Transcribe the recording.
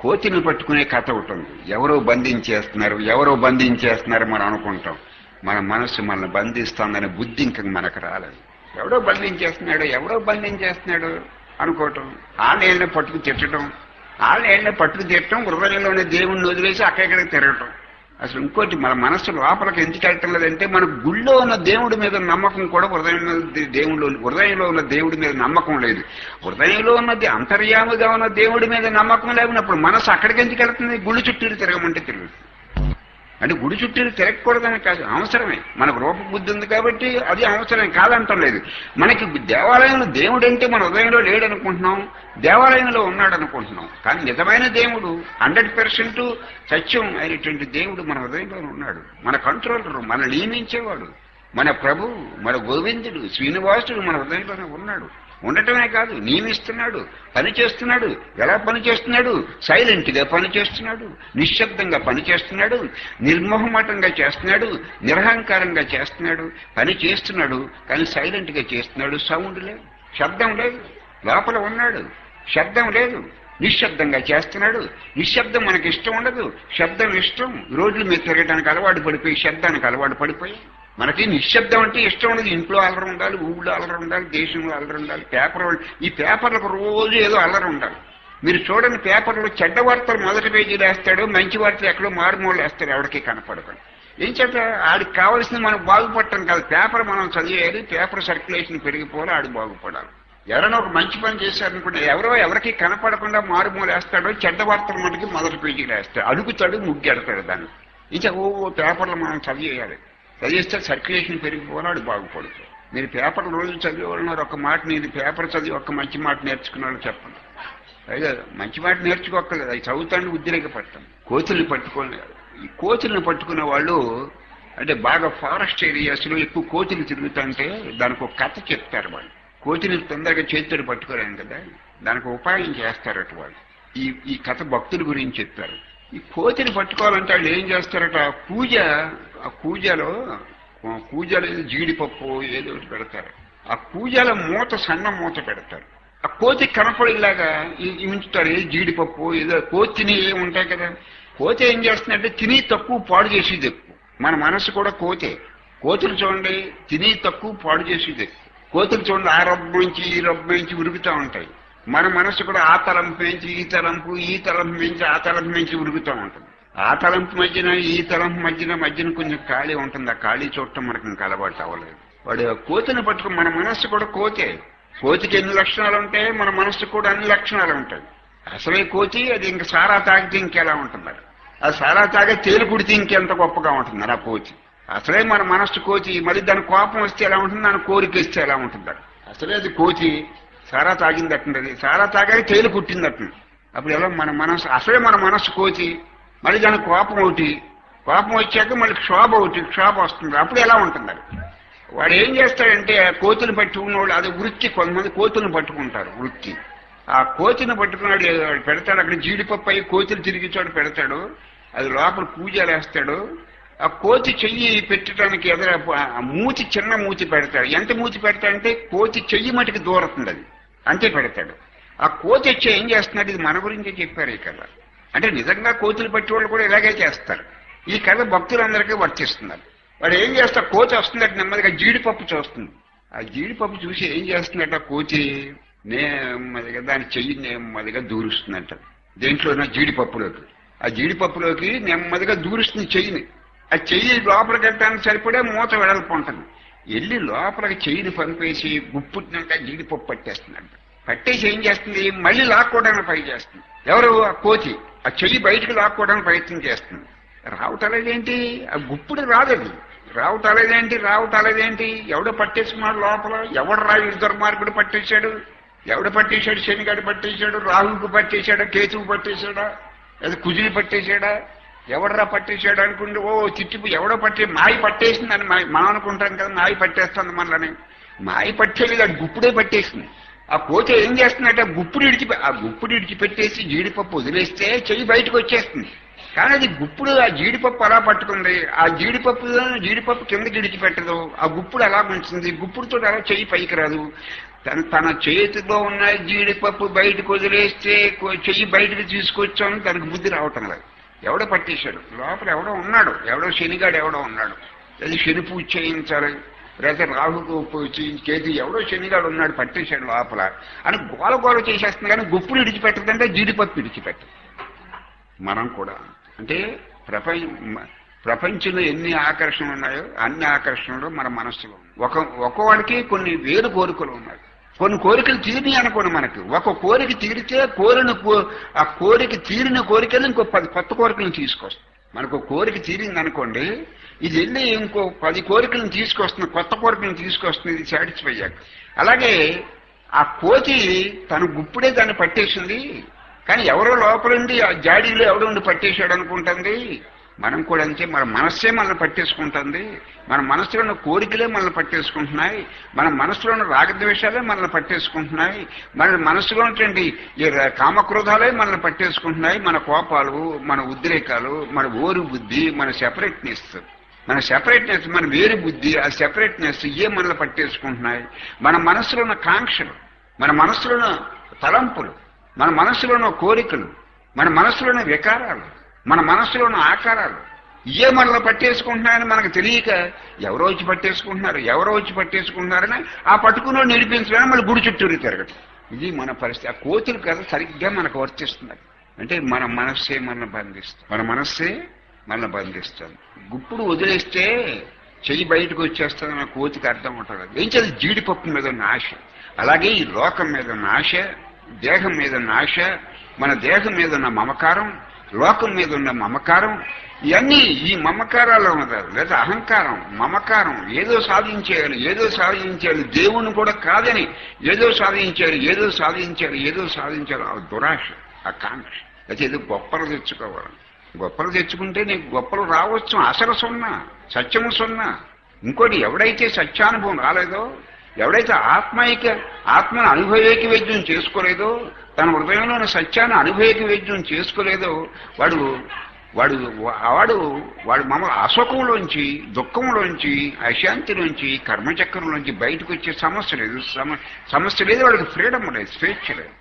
కోతిని పట్టుకునే కథ ఒకటి ఉంది. ఎవరో బంధించేస్తున్నారు ఎవరో బంధించేస్తున్నారు మనం అనుకుంటాం. మన మనసు మనల్ని బంధిస్తుందనే బుద్ధి ఇంక మనకు రాలేదు. ఎవడో బంధించేస్తున్నాడు ఎవడో బంధించేస్తున్నాడు అనుకోవటం. ఆ ఏళ్ళని పట్టుకు తిట్టడం. ఆ ఏళ్ళని పట్టుకు తిట్టడం హృదయంలోనే దేవుణ్ణి వదిలేసి అక్కడికి తిరగటం. అసలు ఇంకోటి మన మనస్సు లోపలికి ఎందుకు వెళ్ళటం లేదంటే మన గుళ్ళో ఉన్న దేవుడి మీద నమ్మకం కూడా హృదయం దేవుడిలో హృదయంలో ఉన్న దేవుడి మీద నమ్మకం లేదు. హృదయంలో ఉన్నది అంతర్యాముగా ఉన్న దేవుడి మీద నమ్మకం లేకున్నప్పుడు మనసు అక్కడికి ఎందుకు వెళ్తుంది? గుళ్ళు చుట్టూరు తిరగమంటే తిరుగుతుంది అంటే గుడి చుట్టూ తిరగకూడదని కాదు అవసరమే. మనకు రూపబుద్ధి ఉంది కాబట్టి అది అవసరం కాదంటం లేదు మనకి దేవాలయంలో దేవుడు అంటే మన ఉదయంలో లేడు అనుకుంటున్నాం దేవాలయంలో ఉన్నాడు అనుకుంటున్నాం కానీ నిజమైన దేవుడు హండ్రెడ్ పర్సెంట్ సత్యం అయినటువంటి దేవుడు మన ఉదయంలో ఉన్నాడు. మన కంట్రోలర్ మన నియమించేవాడు. మన ప్రభు మన గోవిందుడు శ్రీనివాసుడు మన హృదయంలోనే ఉన్నాడు. ఉండటమే కాదు నియమిస్తున్నాడు పని చేస్తున్నాడు. ఎలా పని చేస్తున్నాడు? సైలెంట్గా పని చేస్తున్నాడు నిశ్శబ్దంగా పని చేస్తున్నాడు నిర్మోహమాటంగా చేస్తున్నాడు నిరహంకారంగా చేస్తున్నాడు. పని చేస్తున్నాడు కానీ సైలెంట్గా చేస్తున్నాడు. సౌండ్ లేదు శబ్దం లేదు లోపల ఉన్నాడు. శబ్దం లేదు నిశ్శబ్దంగా చేస్తున్నాడు. నిశ్శబ్దం మనకి ఇష్టం ఉండదు శబ్దం ఇష్టం. రోడ్ల మీద తిరగడానికి అలవాటు పడిపోయి శబ్దానికి అలవాటు పడిపోయి మనకి నిశ్శబ్దం అంటే ఇష్టం ఉండదు. ఇంట్లో అల్లరి ఉండాలి ఊళ్ళో అల్లరి ఉండాలి దేశంలో అల్లరి ఉండాలి పేపర్ ఈ పేపర్లకు రోజు ఏదో అల్లరి ఉండాలి. మీరు చూడండి పేపర్లో చెడ్డ వార్తలు మొదటి పేజీలు వేస్తాడు మంచి వార్తలు ఎక్కడో మారుమూలు వేస్తాడు ఎవరికి కనపడకండి ఏం చేత ఆడికి కావాల్సింది మనం బాగుపడటం కాదు. పేపర్ మనం చదివేయాలి పేపర్ సర్క్యులేషన్ పెరిగిపోవాలి ఆడు బాగుపడాలి. ఎవరైనా ఒక మంచి పని చేశారనుకుంటే ఎవరో ఎవరికి కనపడకుండా మారుమూలు వేస్తాడో చెడ్డ వార్తలు మనకి మొదటి పేజీలు వేస్తాడు. అడుగుతాడు ముగ్గెడతాడు దాన్ని. ఇంకా ఓ ఓ పేపర్లు మనం చదివేయాలి. చదివిస్తే సర్క్యులేషన్ పెరిగిపోవాలి బాగుపడుతుంది మీరు పేపర్ రోజు చదివేవాళ్ళన్నారు ఒక మాట నేను పేపర్ చదివి ఒక మంచి మాట నేర్చుకున్నాడు చెప్పండి. పైగా మంచి మాట నేర్చుకోక్కర్లేదు. అది చదువుతాండి ఉద్రేకపడతాం. కోతుల్ని పట్టుకోలేదు ఈ కోతుల్ని పట్టుకునే వాళ్ళు అంటే బాగా ఫారెస్ట్ ఏరియాస్లో ఎక్కువ కోతులు తిరుగుతుంటే దానికి ఒక కథ చెప్తారు వాళ్ళు. కోతులు తొందరగా చేతితో పట్టుకోలేము కదా? దానికి ఉపాయం చేస్తారట వాళ్ళు. ఈ ఈ కథ భక్తుల గురించి చెప్పారు ఈ కోతిని పట్టుకోవాలంటే వాళ్ళు ఏం చేస్తారట? పూజ ఆ కూజలో ఆ ఏదో జీడిపప్పు ఏదో ఒకటి పెడతారు. ఆ కూజల మూత సన్న మూత పెడతారు. ఆ కోతి కనపడేలాగా ఉంచుతారు జీడిపప్పు ఏదో కోతిని ఉంటాయి కదా. కోతి ఏం చేస్తుందంటే తిని తక్కువ పాడు చేసేది ఎక్కువ. మన మనసు కూడా కోతే. కోతులు చూడండి తిని తక్కువ పాడు చేసేది ఎక్కువ. కోతులు చూడండి ఆ రబ్బు నుంచి ఈ రబ్బు నుంచి ఉరుగుతూ ఉంటాయి. మన మనసు కూడా ఆ తలంపు నుంచి ఈ తలంపు ఈ తలంపు నుంచి ఆ తలంపు నుంచి ఉరుగుతూ ఉంటుంది. ఆ తలంపు మధ్యన ఈ తలంపు మధ్యన మధ్యన కొంచెం ఖాళీ ఉంటుంది. ఆ ఖాళీ చూడటం మనకి ఇంకా అలవాటు అవ్వలేదు. వాడు ఆ కోతిని పట్టుకుని మన మనస్సు కూడా కోతే. కోతికి ఎన్ని లక్షణాలు ఉంటాయి మన మనస్సు కూడా అన్ని లక్షణాలు ఉంటాయి. అసలే కోతి అది ఇంక సారా తాగితే ఇంకెలా ఉంటుంది? ఆ సారా తాగే తేలు కుడితే ఇంకెంత గొప్పగా ఉంటుంది ఆ కోతి. అసలే మన మనస్సు కోతి మరి దాని కోపం వస్తే ఎలా ఉంటుంది? దాని కోరిక ఇస్తే ఎలా ఉంటుంది? అసలే అది కోతి సారా తాగిందట్టుంది సారా తాగాక తేలు కుట్టిందట్టుంది అప్పుడు ఎలా మన మనస్సు అసలే మన మనస్సు కోతి. మళ్ళీ దానికి కోపం ఒకటి. కోపం వచ్చాక మళ్ళీ క్షోభ ఒకటి క్షోభ వస్తుంది. అప్పుడు ఎలా ఉంటుంది అది? వాడు ఏం చేస్తాడంటే ఆ కోతులు పట్టుకున్నవాడు అది వృత్తి. కొంతమంది కోతులను పట్టుకుంటారు వృత్తి. ఆ కోతిని పట్టుకున్నాడు వాడు పెడతాడు అక్కడ జీడిపప్పు అయి కోతులు తిరిగి చోట పెడతాడు. అది లోపల పూజలు వేస్తాడు ఆ కోతి చెయ్యి పెట్టడానికి ఎదుర ఆ మూతి చిన్న మూతి పెడతాడు. ఎంత మూతి పెడతాడంటే కోతి చెయ్యి మటుకు దూరుతుంది అది. అంతే పెడతాడు. ఆ కోతి వచ్చి ఏం చేస్తున్నాడు? ఇది మన గురించే చెప్పారు ఈ అంటే నిజంగా కోతులు పట్టేవాళ్ళు కూడా ఇలాగే చేస్తారు. ఈ కథ భక్తులందరికీ వర్తిస్తున్నారు. వాడు ఏం చేస్తా కోతి వస్తుందట నెమ్మదిగా జీడిపప్పు చూస్తుంది. ఆ జీడిపప్పు చూసి ఏం చేస్తుందట? కోతి నెమ్మదిగా దాని చెయ్యి నెమ్మదిగా దూరుస్తుందంట. దేంట్లోనో జీడిపప్పులోకి. ఆ జీడిపప్పులోకి నెమ్మదిగా దూరుస్తుంది చెయ్యిని. ఆ చెయ్యి లోపలికి వెళ్ళడానికి సరిపడే మూత వెడల్పు ఉంటుంది వెళ్ళి లోపలికి చెయ్యిని పంపేసి గుప్పుట్టినాక జీడిపప్పు పట్టేస్తుందంట. పట్టేసి ఏం చేస్తుంది? మళ్ళీ లాక్కోవడానికి ట్రై చేస్తుంది. ఎవరు? ఆ కోతి. ఆ చెయ్యి బయటకు లాక్కోవడానికి ప్రయత్నం చేస్తుంది. రావటలేదేంటి ఆ గుప్పుడు రాదది. రావటలేదేంటి రావటలేదేంటి ఎవడో పట్టేసుకున్నాడు లోపల? ఎవడు రా దుర్మార్గుడు పట్టేశాడు? ఎవడు పట్టేశాడు? శనిగాడు పట్టేశాడు? రాహుకు పట్టేశాడా? కేతువు పట్టేశాడా? అది కుజిని పట్టేశాడా? ఎవడరా పట్టేశాడు అనుకుంటే ఓ చిట్టిపు ఎవడో పట్టే మాయి పట్టేసిందని మా- మనం అనుకుంటాం కదా మాయి పట్టేస్తుంది మనల్ని. మాయి పట్టేది అది గుప్పుడే పట్టేసింది. ఆ కోతి ఏం చేస్తుందంటే ఆ గుప్పుడు ఇడిచి ఆ గుప్పుడు ఇడిచిపెట్టేసి జీడిపప్పు వదిలేస్తే చెయ్యి బయటకు వచ్చేస్తుంది. కానీ అది గుప్పుడు ఆ జీడిపప్పు అలా పట్టుకుంది. ఆ జీడిపప్పు జీడిపప్పు కిందకి ఇడిచిపెట్టదు. ఆ గుప్పుడు అలా ఉంచుతుంది గుప్పుడుతో అలా చెయ్యి పైకి రాదు. తన తన చేతిలో ఉన్న జీడిపప్పు బయటకు వదిలేస్తే చెయ్యి బయటకు తీసుకొచ్చాను తనకు బుద్ధి రావటం లేదు. ఎవడో పట్టేశాడు. లోపల ఎవడో ఉన్నాడు. ఎవడో శనిగాడు ఎవడో ఉన్నాడు. అది శని పూజ చేయించాలి. లేకపోతే రాహుకు పూజ చేతి ఎవడో శనిగాడు ఉన్నాడు పట్టేశాడు లోపల అని గోల గోల చేసేస్తుంది కానీ గుప్పుడు విడిచిపెట్టదంటే జీడిపప్పు విడిచిపెట్టదు మనం కూడా. అంటే ప్రపంచ ప్రపంచంలో ఎన్ని ఆకర్షణలు ఉన్నాయో అన్ని ఆకర్షణలు మన మనస్సులో ఒక ఒక్కోవాడికి కొన్ని వేరు కోరికలు ఉన్నాయి. కొన్ని కోరికలు తీరిని అనుకోండి మనకి. ఒక కోరిక తీరితే కోరిన కో- ఆ కోరిక తీరిన కోరికలు ఇంకో పది కొత్త కోరికలను తీసుకొస్తాం మనకు ఒక కోరిక తీరింది అనుకోండి ఇది వెళ్ళి ఇంకో పది కోరికలను తీసుకొస్తుంది కొత్త కోరికలను తీసుకొస్తుంది ఇది సాటిస్ఫై అయ్యాక. అలాగే ఆ కోతి తన గుప్పుడే దాన్ని పట్టేసింది. కానీ ఎవరో లోపలుండి ఆ జాడీలో ఎవడో ఉండి పట్టేశాడు అనుకుంటుంది. మనం కూడా అంతే మన మనస్సే మనల్ని పట్టేసుకుంటుంది. మన మనసులో ఉన్న కోరికలే మనల్ని పట్టేసుకుంటున్నాయి. మన మనసులో ఉన్న రాగద్వేషాలే మనల్ని పట్టేసుకుంటున్నాయి. మన మనసులో ఉన్నటువంటి ఈ కామక్రోధాలే మనల్ని పట్టేసుకుంటున్నాయి. మన కోపాలు మన ఉద్రేకాలు మన ఓరు బుద్ధి మన సెపరేట్నెస్ మన సెపరేట్నెస్ మన వేరు బుద్ధి ఆ సెపరేట్నెస్ ఏ మనల్ని పట్టేసుకుంటున్నాయి? మన మనసులో ఉన్న కాంక్షలు మన మనసులో ఉన్న తలంపులు మన మనసులో ఉన్న కోరికలు మన మనసులో ఉన్న వికారాలు మన మనసులో ఉన్న ఆకారాలు ఏ మనల్ని పట్టేసుకుంటున్నాయని మనకు తెలియక ఎవరో వచ్చి పట్టేసుకుంటున్నారు ఎవరో వచ్చి పట్టేసుకుంటున్నారని ఆ పట్టుకుని నిడిపించడానికి మళ్ళీ గుడి చుట్టూరు తిరగటం. ఇది మన పరిస్థితి. ఆ కోతులు కథ సరిగ్గా మనకు వర్తిస్తున్నారు అంటే మన మనస్సే మనల్ని బంధిస్తుంది. మన మనస్సే మనల్ని బంధిస్తుంది గుప్పుడు వదిలేస్తే చెయ్యి బయటకు వచ్చేస్తుందన్న కోతికి అర్థం ఉంటుంది. ఏం చేయాలి? జీడిపప్పు మీద ఉన్న ఆశ. అలాగే ఈ లోకం మీద ఉన్న ఆశ దేహం మీద ఉన్న ఆశ మన దేహం మీద ఉన్న మమకారం లోకం మీద ఉన్న మమకారం ఇవన్నీ ఈ మమకారాల్లో ఉన్నారు లేదా అహంకారం మమకారం ఏదో సాధించేయాలి ఏదో సాధించాలి దేవుణ్ణి కూడా కాదని ఏదో సాధించాలి ఏదో సాధించాలి ఏదో సాధించాలి ఆ దురాశ ఆ కాంక్ష. అయితే ఏదో గొప్పలు తెచ్చుకోవాలి. గొప్పలు తెచ్చుకుంటే నీకు గొప్పలు రావచ్చు అసలు సున్నా సత్యము సున్నా. ఇంకోటి ఎవడైతే సత్యానుభవం రాలేదో ఎవడైతే ఆత్మైక ఆత్మను అనుభవేకి వైద్యం చేసుకోలేదో తన హృదయంలోని సత్యాన్ని అనుభవేకి వైద్యం చేసుకోలేదో వాడు వాడు వాడు వాడు మమ్మల్ని అశోకంలోంచి దుఃఖంలోంచి అశాంతిలోంచి కర్మచక్రంలోంచి బయటకు వచ్చే సమస్య లేదు. సమ సమస్య లేదు వాడికి ఫ్రీడమ్ లేదు స్వేచ్ఛ లేదు.